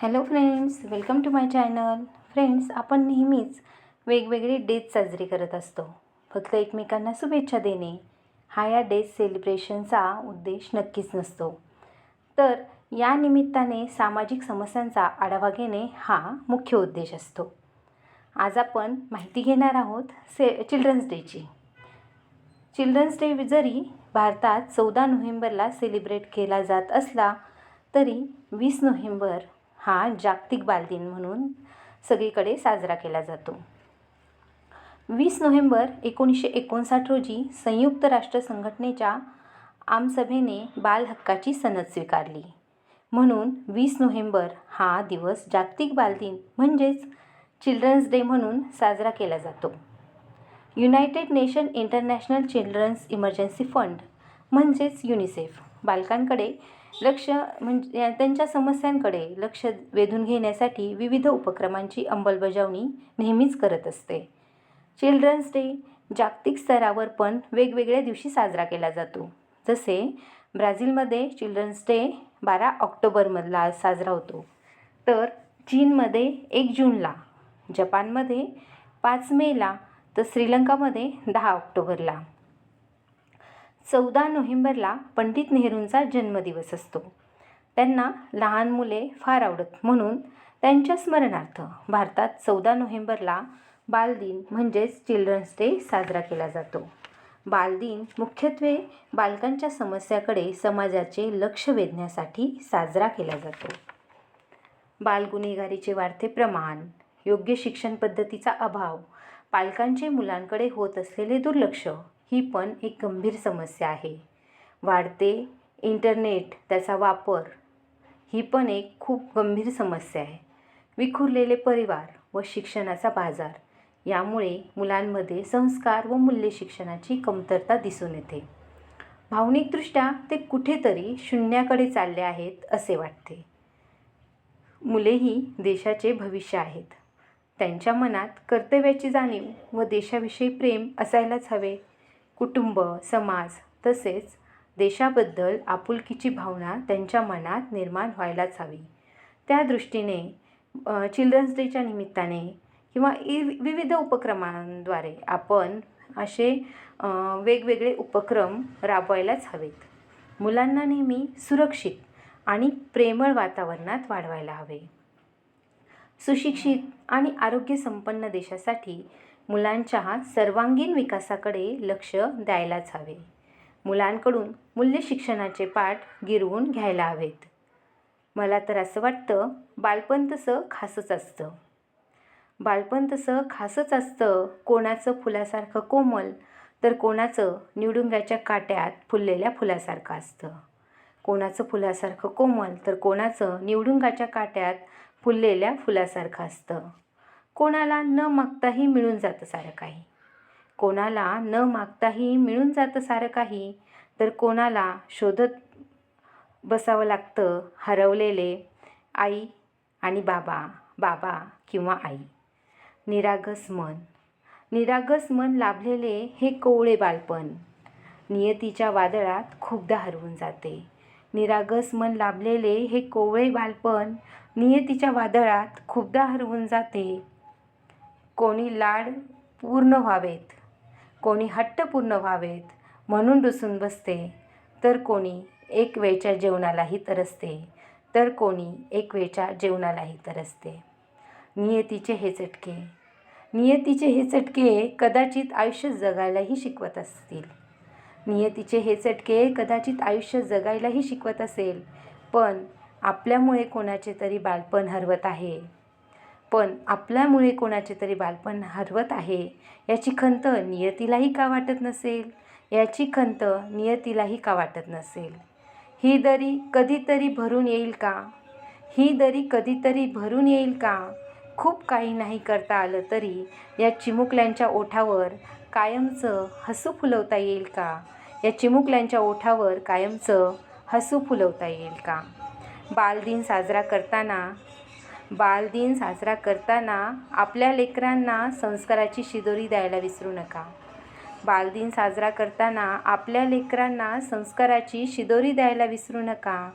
Hello friends welcome to my channel. Friends आपण नेहमीच वेगवेगळे डेज साजरे करत असतो. फक्त एकमेकांना शुभेच्छा देणे हा या डेज सेलिब्रेशनचा उद्देश नक्कीच नसतो. तर या निमित्ताने सामाजिक समस्यांचा आढावा घेणे हा मुख्य उद्देश असतो. आज आपण माहिती घेणार आहोत से चिल्ड्रन्स डेची चिल्ड्रन्स डे जरी भारतात चौदा नोव्हेंबरला सेलिब्रेट केला जात असला तरी वीस नोव्हेंबर हा जागतिक बालदिन म्हणून सगळीकडे साजरा केला जातो. वीस नोव्हेंबर एकोणीसशे एकोणसाठ रोजी संयुक्त राष्ट्र संघटनेच्या आमसभेने बालहक्काची सनद स्वीकारली. म्हणून वीस नोव्हेंबर हा दिवस जागतिक बालदिन म्हणजेच चिल्ड्रन्स डे म्हणून साजरा केला जातो. United Nation International Children's Emergency Fund म्हणजेच युनिसेफ बालकांकडे लक्ष म्हणजे त्यांच्या समस्यांकडे लक्ष वेधून घेण्यासाठी विविध उपक्रमांची अंमलबजावणी नेहमीच करत असते. चिल्ड्रन्स डे जागतिक स्तरावर पण वेगवेगळ्या दिवशी साजरा केला जातो. जसे ब्राझीलमध्ये चिल्ड्रन्स डे बारा ऑक्टोबरमधला साजरा होतो. तर चीनमध्ये एक जूनला जपानमध्ये पाच मेला तर श्रीलंकामध्ये दहा ऑक्टोबरला. चौदा नोव्हेंबरला पंडित नेहरूंचा जन्मदिवस असतो. त्यांना लहान मुले फार आवडत म्हणून त्यांच्या स्मरणार्थ भारतात चौदा नोव्हेंबरला बालदिन म्हणजेच चिल्ड्रन्स डे साजरा केला जातो. बालदिन मुख्यत्वे बालकांच्या समस्याकडे समाजाचे लक्ष वेधण्यासाठी साजरा केला जातो. बालगुन्हेगारीचे वाढते प्रमाण योग्य शिक्षण पद्धतीचा अभाव पालकांचे मुलांकडे होत असलेले दुर्लक्ष ही पण एक गंभीर समस्या आहे. वाढते इंटरनेट त्याचा वापर ही पण एक खूप गंभीर समस्या आहे. विखुरलेले परिवार व शिक्षणाचा बाजार यामुळे मुलांमध्ये संस्कार व मूल्य शिक्षणाची कमतरता दिसून येते. भावनिकदृष्ट्या ते कुठेतरी शून्याकडे चालले आहेत असे वाटते. मुलेही देशाचे भविष्य आहेत. त्यांच्या मनात कर्तव्याची जाणीव व देशाविषयी प्रेम असायलाच हवे. कुटुंब समाज तसेच देशाबद्दल आपुलकीची भावना त्यांच्या मनात निर्माण व्हायलाच हवी. त्या दृष्टीने चिल्ड्रन्स डेच्या निमित्ताने किंवा इ विविध उपक्रमांद्वारे आपण असे वेगवेगळे उपक्रम राबवायलाच हवेत. मुलांना नेहमी सुरक्षित आणि प्रेमळ वातावरणात वाढवायला हवे. सुशिक्षित आणि आरोग्यसंपन्न देशासाठी मुलांच्या सर्वांगीण विकासाकडे लक्ष द्यायलाच हवे. मुलांकडून मूल्य शिक्षणाचे पाठ गिरवून घ्यायला हवेत. मला तर असं वाटतं बालपण तसं खासच असतं. बालपण तसं खासच असतं. कोणाचं फुलासारखं कोमल तर कोणाचं निवडुंगाच्या काट्यात फुललेल्या फुलासारखं असतं. कोणाचं फुलासारखं कोमल तर कोणाचं निवडुंगाच्या काट्यात फुललेल्या फुलासारखं असतं. कोणाला न मागताही मिळून जातं सारं काही. कोणाला न मागताही मिळून जातं सारं काही तर कोणाला शोधत बसावं लागतं हरवलेले आई आणि बाबा बाबा किंवा आई. निरागस मन. निरागस मन लाभलेले हे कोवळे बालपण. नियतीच्या वादळात खूपदा हरवून जाते. निरागस मन लाभलेले हे कोवळे बालपण नियतीच्या वादळात खूपदा हरवून जाते. कोणी लाड पूर्ण व्हावेत कोणी हट्ट पूर्ण व्हावेत म्हणून रुसून बसते तर कोणी एक वेळच्या जेवणालाही तरसते तर कोणी एक वेळच्या जेवणालाही तरसते. नियतीचे हे चटके नियतीचे हे चटके कदाचित आयुष्य जगायलाही शिकवत असतील. नियतीचे हे चटके कदाचित आयुष्य जगायलाही शिकवत असेल पण आपल्यामुळे कोणाचे तरी बालपण हरवत आहे. पण आपल्यामुळे कोणाचे तरी बालपण हरवत आहे याची खंत नियतीलाही का वाटत नसेल? याची खंत नियतीलाही का वाटत नसेल? ही दरी कधीतरी भरून येईल का? ही दरी कधीतरी भरून येईल का? खूप काही नाही करता आलं तरी या चिमुकल्यांच्या ओठावर कायमचं हसू फुलवता येईल का? या चिमुकल्यांच्या ओठावर कायमचं हसू फुलवता येईल का? बालदिन साजरा करताना बालदिन साजरा करताना आपल्या लेकरांना संस्काराची शिदोरी द्यायला विसरू नका. बालदिन साजरा करताना आपल्या लेकरांना संस्काराची शिदोरी द्यायला विसरू नका.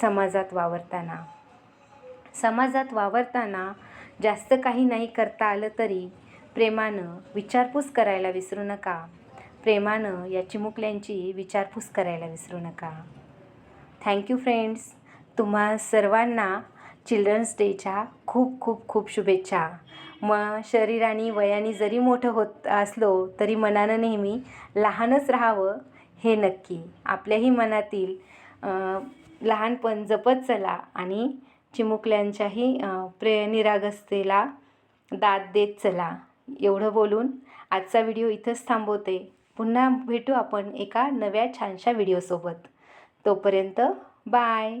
समाजात वावरताना. समाजात वावरताना जास्त काही नाही करता आलं तरी प्रेमानं विचारपूस करायला विसरू नका. प्रेमानं या चिमुकल्यांची विचारपूस करायला विसरू नका. थँक्यू फ्रेंड्स तुम्हा सर्वांना चिल्ड्रन्स डेच्या खूप खूप खूप शुभेच्छा. मग शरीराने वयाने जरी मोठं होत असलो तरी मनानं नेहमी लहानच राहावं हे नक्की. आपल्याही मनातील लहानपण जपत चला आणि चिमुकल्यांच्याही प्रे निरागसतेला दाद देत चला. एवढं बोलून आजचा व्हिडिओ इथंच थांबवते. पुन्हा भेटू आपण एका नव्या छानशा व्हिडिओसोबत. तोपर्यंत बाय!